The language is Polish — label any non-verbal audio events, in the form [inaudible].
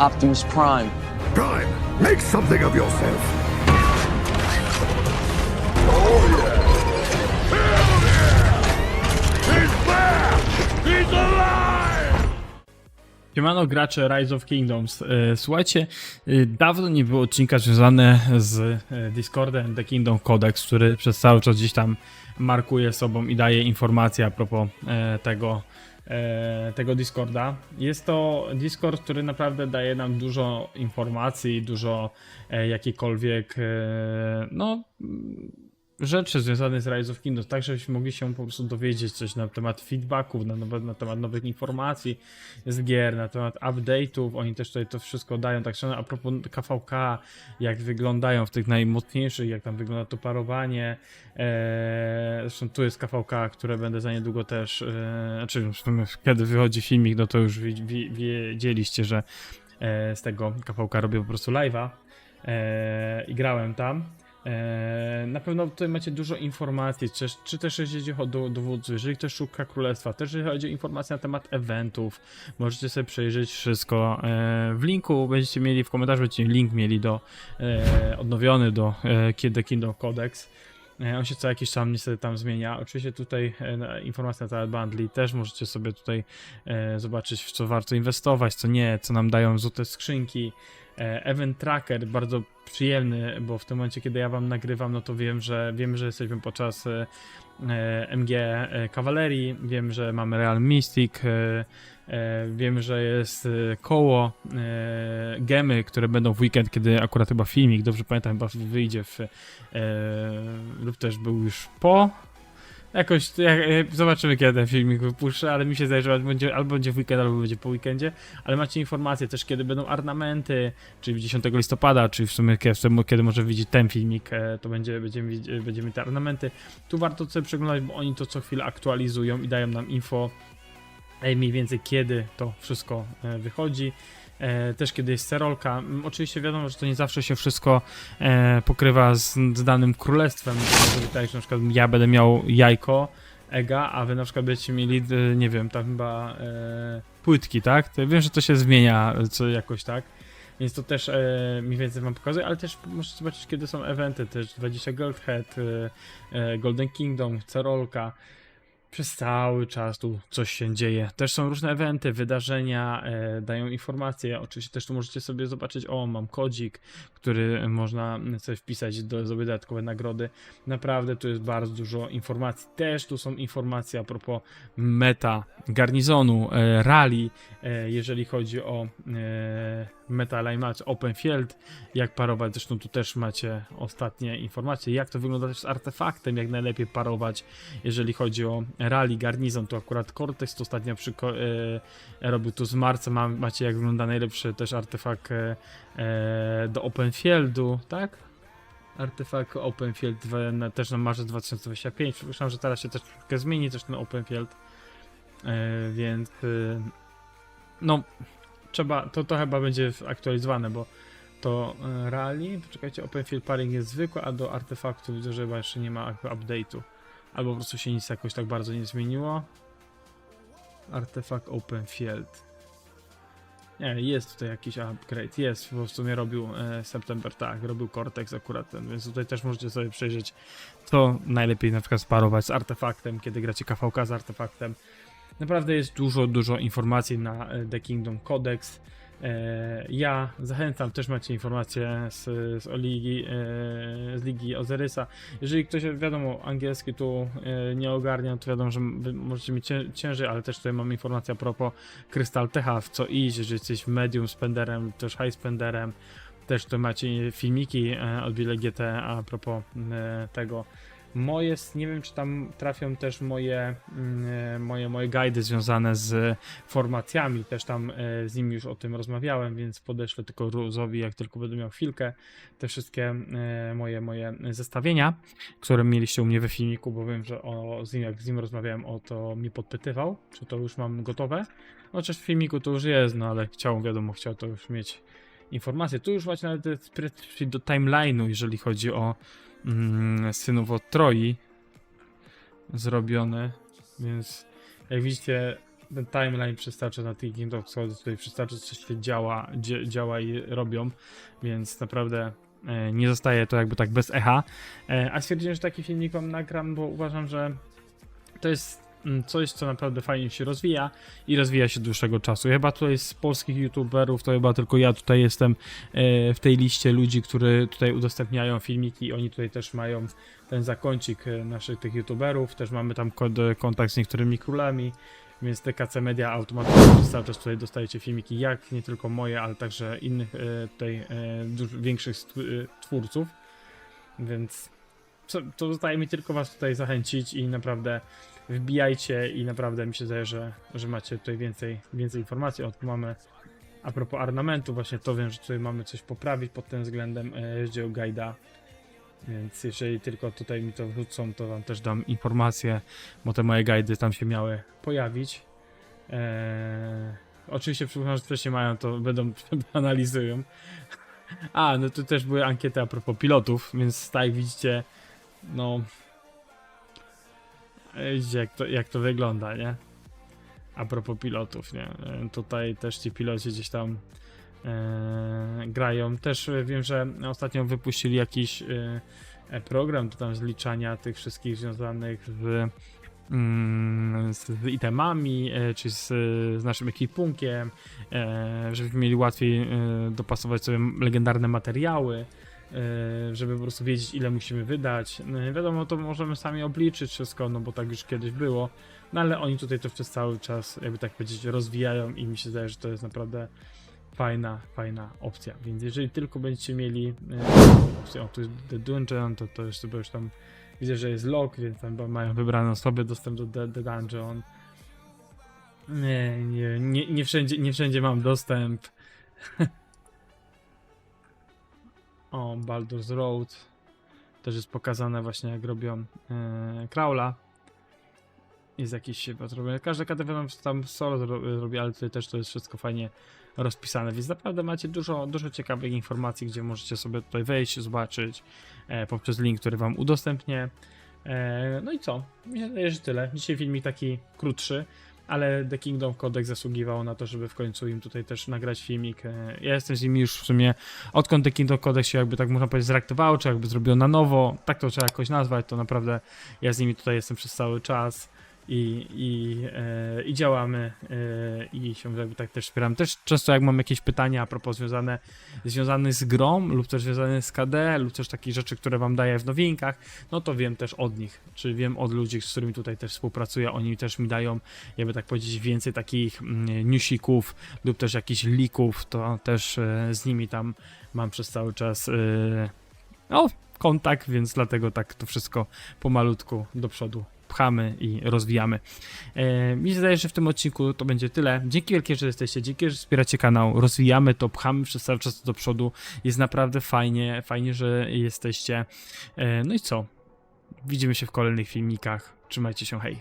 Optimus Prime. Prime, make something of yourself. Siemano gracze Rise of Kingdoms. E, Słuchajcie, e, dawno nie było odcinka związane z e, Discordem The Kingdom Codex, który przez cały czas gdzieś tam markuje sobą i daje informacje a propos tego, tego Discorda. Jest to Discord, który naprawdę daje nam dużo informacji, dużo e, jakiejkolwiek e, no rzeczy związane z Rise of Kingdoms, tak żebyśmy mogli się po prostu dowiedzieć coś na temat feedbacków, na, nowe, na temat nowych informacji z gier, na temat update'ów, oni też tutaj to wszystko dają, tak szczerze, a propos KVK, jak wyglądają w tych najmocniejszych, jak tam wygląda to parowanie, eee, zresztą tu jest KVK, które będę za niedługo też, eee, znaczy kiedy wychodzi filmik, no to już wi- wi- wiedzieliście, że e, z tego KVK robię po prostu live'a e, i grałem tam. E, na pewno tutaj macie dużo informacji, czy, czy też jeżeli chodzi o do- dowódców, jeżeli ktoś szuka królestwa, też jeżeli chodzi o informacje na temat eventów, możecie sobie przejrzeć wszystko. E, w linku będziecie mieli, w komentarzu będziecie link mieli do e, odnowiony do Kid- Kingdom Codex. On się co jakiś czas niestety tam zmienia. Oczywiście tutaj e, informacje na temat bundli też możecie sobie tutaj e, zobaczyć w co warto inwestować, co nie, co nam dają złote skrzynki. E, Event Tracker bardzo przyjemny, bo w tym momencie kiedy ja wam nagrywam, no to wiem, że wiem, że jesteśmy podczas e, e, MG kawalerii, wiem, że mamy Real Mystic, wiem, że jest koło gemy, które będą w weekend, kiedy akurat chyba filmik, dobrze pamiętam, chyba wyjdzie w lub też był już po Jakoś, jak, e, zobaczymy kiedy ten filmik wypuszczę, ale mi się zdaje, że będzie, albo będzie w weekend, albo będzie po weekendzie, ale macie informacje też kiedy będą ornamenty, czyli 10 listopada, czyli w sumie kiedy, kiedy może widzieć ten filmik, e, to będzie, będziemy, widz- będziemy te ornamenty. Tu warto sobie przeglądać, bo oni to co chwilę aktualizują i dają nam info e, mniej więcej kiedy to wszystko e, wychodzi. E, też kiedy jest serolka. Oczywiście wiadomo, że to nie zawsze się wszystko e, pokrywa z, z danym królestwem. Może być tak, że na przykład ja będę miał jajko, ega, a wy na przykład będziecie mieli, e, nie wiem, tam chyba płytki, tak? To wiem, że to się zmienia co jakoś tak. Więc to też e, mniej więcej wam pokazuje, ale też możecie zobaczyć, kiedy są eventy, też 20 Gold e, Golden Kingdom, Cerolka. Przez cały czas tu coś się dzieje. Też są różne eventy, wydarzenia, e, dają informacje. Oczywiście też tu możecie sobie zobaczyć, o, mam kodzik, który można sobie wpisać do zdobyć dodatkowe nagrody. Naprawdę tu jest bardzo dużo informacji. Też tu są informacje a propos meta, garnizonu, e, rally, e, jeżeli chodzi o e, meta open field, jak parować. Zresztą tu też macie ostatnie informacje, jak to wygląda też z artefaktem, jak najlepiej parować, jeżeli chodzi o rally, garnizon. Tu akurat Cortex to ostatnio przyko- e, robił tu z marca. Ma, macie jak wygląda najlepszy też artefakt e, e, do open fieldu, tak? Artefakt Open Field dwa- na, też na marzec 2025. Przypuszczam, że teraz się też troszkę zmieni też ten Open Field. E, więc e, no trzeba, to, to chyba będzie aktualizowane, bo to rally, poczekajcie, Open Field Paring jest zwykły, a do artefaktu widzę, że chyba jeszcze nie ma update'u. Albo po prostu się nic jakoś tak bardzo nie zmieniło. Artefakt Open Field. Nie, jest tutaj jakiś upgrade, jest, bo w sumie robił e, September, tak, robił Cortex akurat ten, więc tutaj też możecie sobie przejrzeć, co najlepiej na przykład sparować z artefaktem, kiedy gracie KVK z artefaktem. Naprawdę jest dużo, dużo informacji na e, The Kingdom Codex. E, ja zachęcam, też macie informacje z, z, o ligi, e, z ligi Ozyrysa. Jeżeli ktoś, wiadomo, angielski tu e, nie ogarnia, to wiadomo, że możecie cię, ciężej, ale też tutaj mam informację a propos Crystal Techa, w co iść, jeżeli jesteś medium spenderem też high spenderem. Też tu macie filmiki od Bile GT a propos tego. Moje, nie wiem czy tam trafią też moje, mm, e, moje, moje guidy związane z formacjami, też tam e, z nimi już o tym rozmawiałem, więc podeślę tylko Ruzowi, jak tylko będę miał chwilkę, te wszystkie e, moje, moje zestawienia, które mieliście u mnie we filmiku, bo wiem, że o, z nim, jak z nim rozmawiałem, o to mi podpytywał, czy to już mam gotowe. No, czy w filmiku to już jest, no ale chciał, wiadomo, chciał to już mieć informacje. Tu już macie nawet do timeline'u, jeżeli chodzi o mm, synów od Troi zrobione, więc jak widzicie ten timeline przystarcza na tych Kingdom Souls, tutaj przystarcza, co się działa, dzie, działa i robią, więc naprawdę e, nie zostaje to jakby tak bez echa. E, a stwierdziłem, że taki filmik wam nagram, bo uważam, że to jest coś, co naprawdę fajnie się rozwija i rozwija się dłuższego czasu. Chyba tutaj z polskich youtuberów, to chyba tylko ja tutaj jestem e, w tej liście ludzi, którzy tutaj udostępniają filmiki. I oni tutaj też mają ten zakońcik e, naszych tych youtuberów, też mamy tam kontakt z niektórymi królami, więc TKC Media automatycznie cały czas tutaj dostajecie filmiki, jak nie tylko moje, ale także innych e, tutaj większych twórców, więc to zostaje mi tylko was tutaj zachęcić i naprawdę wbijajcie i naprawdę mi się zdaje, że, że macie tutaj więcej, więcej informacji. O, tu mamy a propos ornamentu, właśnie to wiem, że tutaj mamy coś poprawić pod tym względem e, rozdziału guida. Więc jeżeli tylko tutaj mi to wrócą, to wam też dam informacje, bo te moje guidy tam się miały pojawić. Eee, oczywiście przypuszczam, że wcześniej mają, to będą [laughs] analizują. A, no tu też były ankiety a propos pilotów, więc tak widzicie, no e, jak to, jak to wygląda, nie? A propos pilotów, nie? E, Tutaj też ci piloci gdzieś tam e, grają. Też e, wiem, że ostatnio wypuścili jakiś e, e, program do tam zliczania tych wszystkich związanych z, mm, z, z itemami, e, czy z, z naszym ekipunkiem, e, żebyśmy mieli łatwiej e, dopasować sobie legendarne materiały. E, Żeby po prostu wiedzieć, ile musimy wydać. No, wiadomo, to możemy sami obliczyć wszystko, no bo tak już kiedyś było. No ale oni tutaj to przez cały czas, jakby tak powiedzieć, rozwijają i mi się zdaje, że to jest naprawdę fajna, fajna opcja. Więc jeżeli tylko będziecie mieli e, opcję, o tu jest The Dungeon, to to już sobie już tam widzę, że jest log, więc tam mają wybrane osoby dostęp do The, the Dungeon. Nie, nie, nie, nie, wszędzie, nie wszędzie mam dostęp. [laughs] o, Baldur's Road. Też jest pokazane właśnie jak robią e, Crawla. Jest jakiś chyba zrobiony. Każda kategoria tam solo robi, ale tutaj też to jest wszystko fajnie rozpisane, więc naprawdę macie dużo, dużo ciekawych informacji, gdzie możecie sobie tutaj wejść, zobaczyć e, poprzez link, który wam udostępnię. E, no i co? Wydaje, że tyle. Dzisiaj filmik taki krótszy, ale The Kingdom Codex zasługiwał na to, żeby w końcu im tutaj też nagrać filmik. E, ja jestem z nimi już w sumie odkąd The Kingdom Codex się jakby tak można powiedzieć zreaktywował, czy jakby zrobił na nowo, tak to trzeba jakoś nazwać, to naprawdę ja z nimi tutaj jestem przez cały czas i, i, e, i działamy e, i się jakby tak też wspieram. Też często jak mam jakieś pytania a propos związane, związane z grą lub też związane z KD lub też takich rzeczy, które wam daję w nowinkach, no to wiem też od nich, czy wiem od ludzi, z którymi tutaj też współpracuję, oni też mi dają, jakby tak powiedzieć, więcej takich mm, newsików lub też jakichś lików, to też e, z nimi tam mam przez cały czas e, no, kontakt, więc dlatego tak to wszystko pomalutku do przodu pchamy i rozwijamy. E, mi się zdaje, że w tym odcinku to będzie tyle. Dzięki wielkie, że jesteście, dzięki, że wspieracie kanał, rozwijamy to, pchamy przez cały czas do przodu. Jest naprawdę fajnie, fajnie, że jesteście. E, no i co? Widzimy się w kolejnych filmikach. Trzymajcie się, hej.